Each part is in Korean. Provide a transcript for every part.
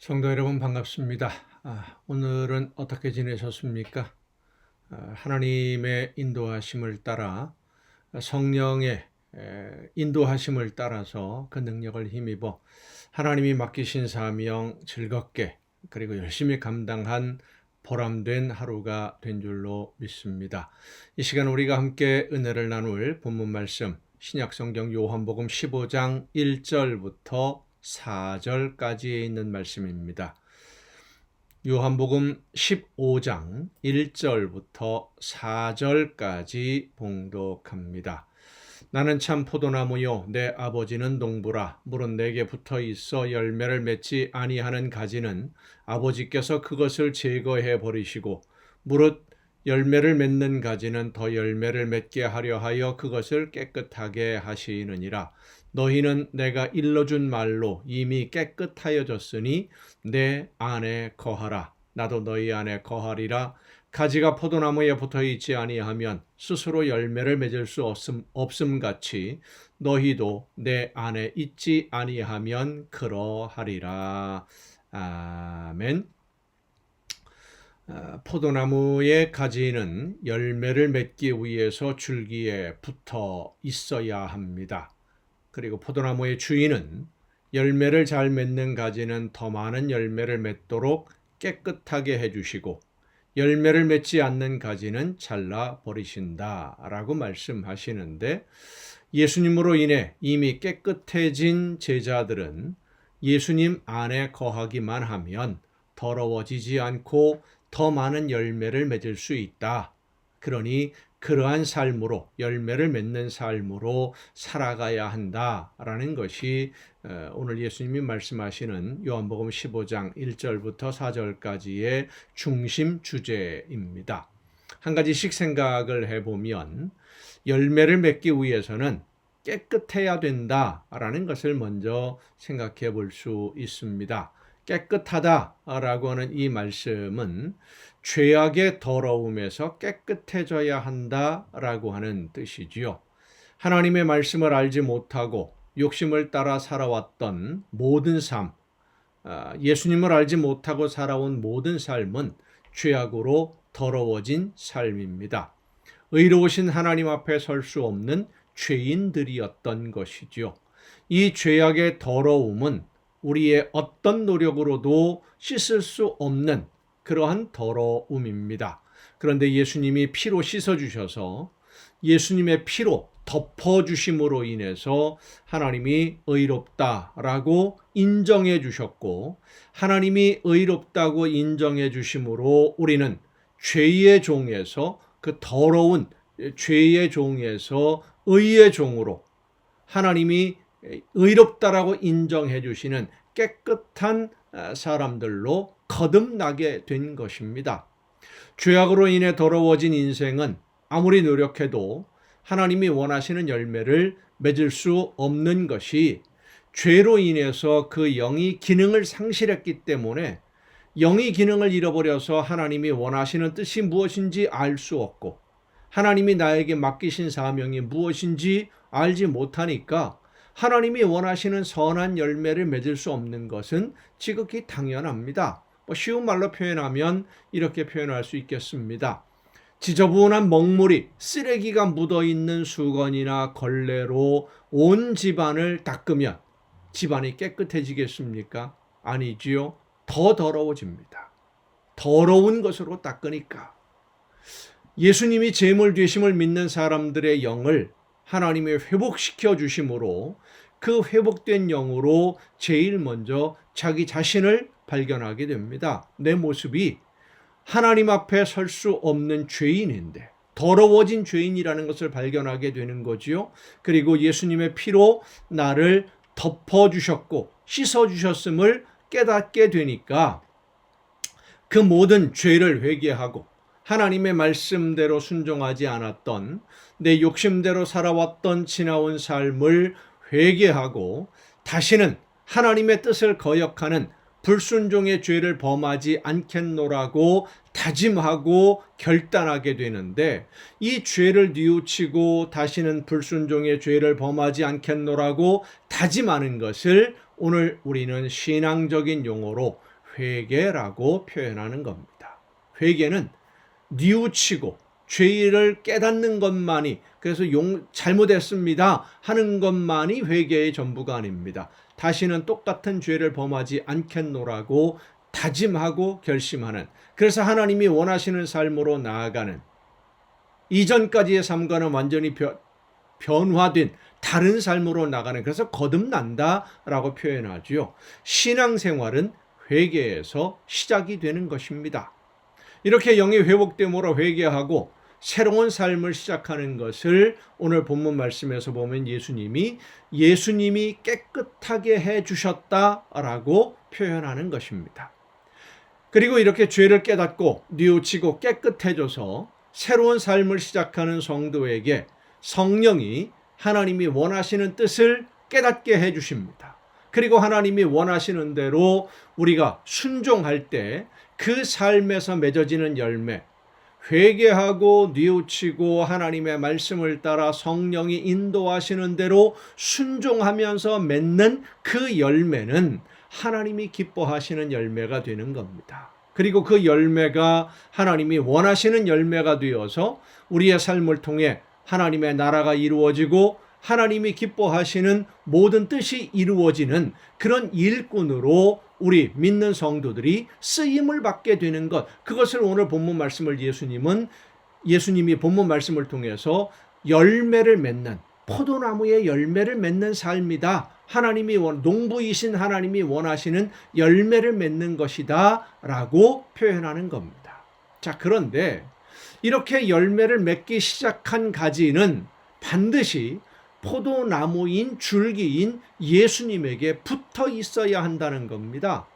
성도 여러분 반갑습니다. 아, 오늘은 어떻게 지내셨습니까? 아, 하나님의 인도하심을 따라 성령의 에, 인도하심을 따라서 그 능력을 힘입어 하나님이 맡기신 사명 즐겁게 그리고 열심히 감당한 보람된 하루가 된 줄로 믿습니다. 이 시간 우리가 함께 은혜를 나눌 본문 말씀 신약성경 요한복음 15장 1절부터 4절까지에 있는 말씀입니다. 요한복음 15장 1절부터 4절까지 봉독합니다. 나는 참 포도나무요 내 아버지는 농부라 물은 내게 붙어 있어 열매를 맺지 아니하는 가지는 아버지께서 그것을 제거해 버리시고 무릇 열매를 맺는 가지는 더 열매를 맺게 하려 하여 그것을 깨끗하게 하시느니라 너희는 내가 일러준 말로 이미 깨끗하여졌으니 내 안에 거하라 나도 너희 안에 거하리라 가지가 포도나무에 붙어 있지 아니하면 스스로 열매를 맺을 수 없음, 없음 같이 너희도 내 안에 있지 아니하면 그러하리라. 아멘. 아, 포도나무의 가지는 열매를 맺기 위해서 줄기에 붙어 있어야 합니다. 그리고 포도나무의 주인은 열매를 잘 맺는 가지는 더 많은 열매를 맺도록 깨끗하게 해주시고 열매를 맺지 않는 가지는 잘라 버리신다 라고 말씀하시는데 예수님으로 인해 이미 깨끗해진 제자들은 예수님 안에 거하기만 하면 더러워지지 않고 더 많은 열매를 맺을 수 있다. 그러니 그러한 삶으로 열매를 맺는 삶으로 살아가야 한다라는 것이 어, 오늘 예수님이 말씀하시는 요한복음 15장 1절부터 4절까지의 중심 주제입니다. 한 가지씩 생각을 해보면 열매를 맺기 위해서는 깨끗해야 된다라는 것을 먼저 생각해 볼 수 있습니다. 깨끗하다라고 하는 이 말씀은 죄악의 더러움에서 깨끗해져야 한다라고 하는 뜻이지요. 하나님의 말씀을 알지 못하고 욕심을 따라 살아왔던 모든 삶, 아, 예수님을 알지 못하고 살아온 모든 삶은 죄악으로 더러워진 삶입니다. 의로우신 하나님 앞에 설 수 없는 죄인들이었던 것이죠. 이 죄악의 더러움은 우리의 어떤 노력으로도 씻을 수 없는 그러한 더러움입니다. 그런데 예수님이 피로 씻어주셔서 예수님의 피로 덮어주심으로 인해서 하나님이 의롭다라고 인정해 주셨고 하나님이 의롭다고 인정해 주심으로 우리는 죄의 종에서 그 더러운 죄의 종에서 의의 종으로 하나님이 의롭다라고 인정해 주시는 깨끗한 사람들로 거듭나게 된 것입니다. 죄악으로 인해 더러워진 인생은 아무리 노력해도 하나님이 원하시는 열매를 맺을 수 없는 것이 죄로 인해서 그 영이 기능을 상실했기 때문에 영이 기능을 잃어버려서 하나님이 원하시는 뜻이 무엇인지 알 수 없고 하나님이 나에게 맡기신 사명이 무엇인지 알지 못하니까 하나님이 원하시는 선한 열매를 맺을 수 없는 것은 지극히 당연합니다. 뭐 쉬운 말로 표현하면 이렇게 표현할 수 있겠습니다. 지저분한 먹물이 쓰레기가 묻어 있는 수건이나 걸레로 온 집안을 닦으면 집안이 깨끗해지겠습니까? 아니지요. 더 더러워집니다. 더러운 것으로 닦으니까. 예수님이 제물 되심을 믿는 사람들의 영을 하나님이 회복시켜 주심으로 그 회복된 영으로 제일 먼저 자기 자신을 발견하게 됩니다. 내 모습이 하나님 앞에 설 수 없는 죄인인데 더러워진 죄인이라는 것을 발견하게 되는 거지요. 그리고 예수님의 피로 나를 덮어 주셨고 씻어 주셨음을 깨닫게 되니까 그 모든 죄를 회개하고 하나님의 말씀대로 순종하지 않았던 내 욕심대로 살아왔던 지나온 삶을 회개하고 다시는 하나님의 뜻을 거역하는 불순종의 죄를 범하지 않겠노라고 다짐하고 결단하게 되는데 이 죄를 뉘우치고 다시는 불순종의 죄를 범하지 않겠노라고 다짐하는 것을 오늘 우리는 신앙적인 용어로 회개라고 표현하는 겁니다. 회개는 뉘우치고 죄를 깨닫는 것만이 그래서 용 잘못했습니다 하는 것만이 회개의 전부가 아닙니다. 다시는 똑같은 죄를 범하지 않겠노라고 다짐하고 결심하는 그래서 하나님이 원하시는 삶으로 나아가는 이전까지의 삶과는 완전히 변화된 다른 삶으로 나가는 그래서 거듭난다라고 표현하지요. 신앙생활은 회개에서 시작이 되는 것입니다. 이렇게 영이 회복됨으로 회개하고 새로운 삶을 시작하는 것을 오늘 본문 말씀에서 보면 예수님이 예수님이 깨끗하게 해 주셨다라고 표현하는 것입니다. 그리고 이렇게 죄를 깨닫고 뉘우치고 깨끗해져서 새로운 삶을 시작하는 성도에게 성령이 하나님이 원하시는 뜻을 깨닫게 해 주십니다. 그리고 하나님이 원하시는 대로 우리가 순종할 때 그 삶에서 맺어지는 열매, 회개하고 뉘우치고 하나님의 말씀을 따라 성령이 인도하시는 대로 순종하면서 맺는 그 열매는 하나님이 기뻐하시는 열매가 되는 겁니다. 그리고 그 열매가 하나님이 원하시는 열매가 되어서 우리의 삶을 통해 하나님의 나라가 이루어지고 하나님이 기뻐하시는 모든 뜻이 이루어지는 그런 일꾼으로 우리 믿는 성도들이 쓰임을 받게 되는 것. 그것을 오늘 본문 말씀을 예수님은 예수님이 본문 말씀을 통해서 열매를 맺는 포도나무의 열매를 맺는 삶이다. 하나님이 원, 농부이신 하나님이 원하시는 열매를 맺는 것이다 라고 표현하는 겁니다. 자, 그런데 이렇게 열매를 맺기 시작한 가지는 반드시 포도나무인 줄기인 예수님에게 붙어 있어야 한다는 겁니다.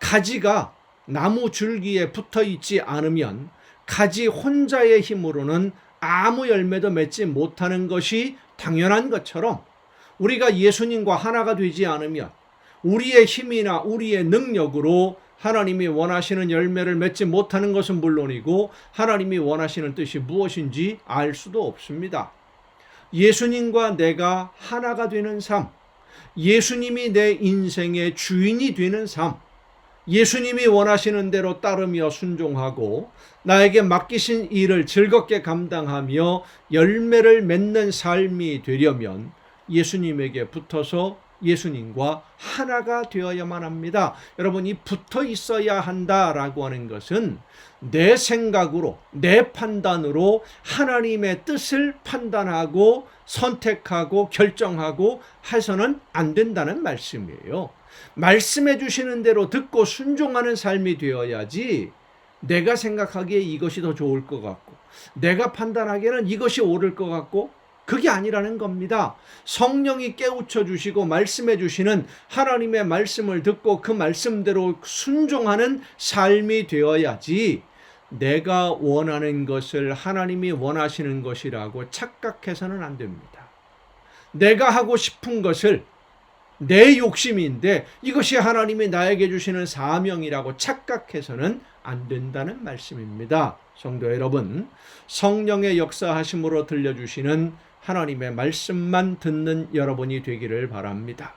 가지가 나무 줄기에 붙어 있지 않으면 가지 혼자의 힘으로는 아무 열매도 맺지 못하는 것이 당연한 것처럼 우리가 예수님과 하나가 되지 않으면 우리의 힘이나 우리의 능력으로 하나님이 원하시는 열매를 맺지 못하는 것은 물론이고 하나님이 원하시는 뜻이 무엇인지 알 수도 없습니다. 예수님과 내가 하나가 되는 삶, 예수님이 내 인생의 주인이 되는 삶, 예수님이 원하시는 대로 따르며 순종하고 나에게 맡기신 일을 즐겁게 감당하며 열매를 맺는 삶이 되려면 예수님에게 붙어서 예수님과 하나가 되어야만 합니다. 여러분, 이 붙어 있어야 한다라고 하는 것은 내 생각으로, 내 판단으로 하나님의 뜻을 판단하고 선택하고 결정하고 해서는 안 된다는 말씀이에요. 말씀해 주시는 대로 듣고 순종하는 삶이 되어야지 내가 생각하기에 이것이 더 좋을 것 같고 내가 판단하기에는 이것이 옳을 것 같고 그게 아니라는 겁니다. 성령이 깨우쳐 주시고 말씀해 주시는 하나님의 말씀을 듣고 그 말씀대로 순종하는 삶이 되어야지 내가 원하는 것을 하나님이 원하시는 것이라고 착각해서는 안 됩니다. 내가 하고 싶은 것을 내 욕심인데 이것이 하나님이 나에게 주시는 사명이라고 착각해서는 안 된다는 말씀입니다. 성도 여러분, 성령의 역사하심으로 들려주시는 하나님의 말씀만 듣는 여러분이 되기를 바랍니다.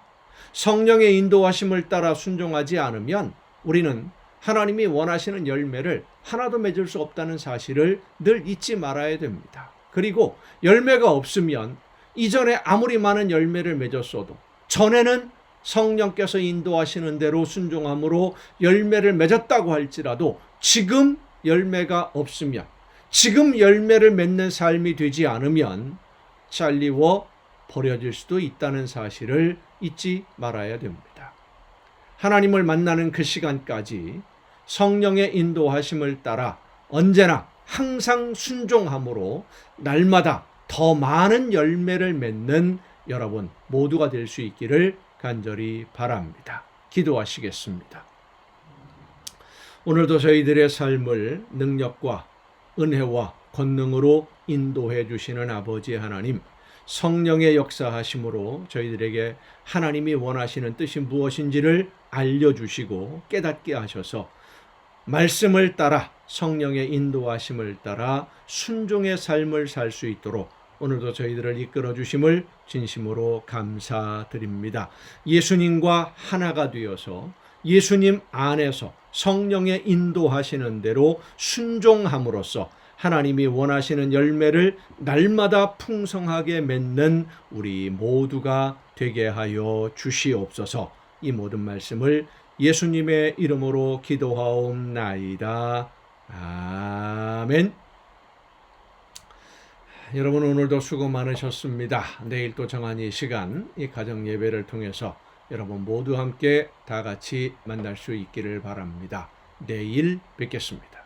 성령의 인도하심을 따라 순종하지 않으면 우리는 하나님이 원하시는 열매를 하나도 맺을 수 없다는 사실을 늘 잊지 말아야 됩니다. 그리고 열매가 없으면 이전에 아무리 많은 열매를 맺었어도 전에는 성령께서 인도하시는 대로 순종함으로 열매를 맺었다고 할지라도 지금 열매가 없으면 지금 열매를 맺는 삶이 되지 않으면 잘리워 버려질 수도 있다는 사실을 잊지 말아야 됩니다. 하나님을 만나는 그 시간까지 성령의 인도하심을 따라 언제나 항상 순종함으로 날마다 더 많은 열매를 맺는 여러분 모두가 될 수 있기를 간절히 바랍니다. 기도하시겠습니다. 오늘도 저희들의 삶을 능력과 은혜와 권능으로 인도해 주시는 아버지 하나님, 성령의 역사하심으로 저희들에게 하나님이 원하시는 뜻이 무엇인지를 알려주시고 깨닫게 하셔서 말씀을 따라 성령의 인도하심을 따라 순종의 삶을 살 수 있도록 오늘도 저희들을 이끌어 주심을 진심으로 감사드립니다. 예수님과 하나가 되어서 예수님 안에서 성령의 인도하시는 대로 순종함으로써 하나님이 원하시는 열매를 날마다 풍성하게 맺는 우리 모두가 되게 하여 주시옵소서. 이 모든 말씀을 예수님의 이름으로 기도하옵나이다. 아멘. 여러분 오늘도 수고 많으셨습니다. 내일 또 정한 이 시간 이 가정 예배를 통해서 여러분 모두 함께 다 같이 만날 수 있기를 바랍니다. 내일 뵙겠습니다.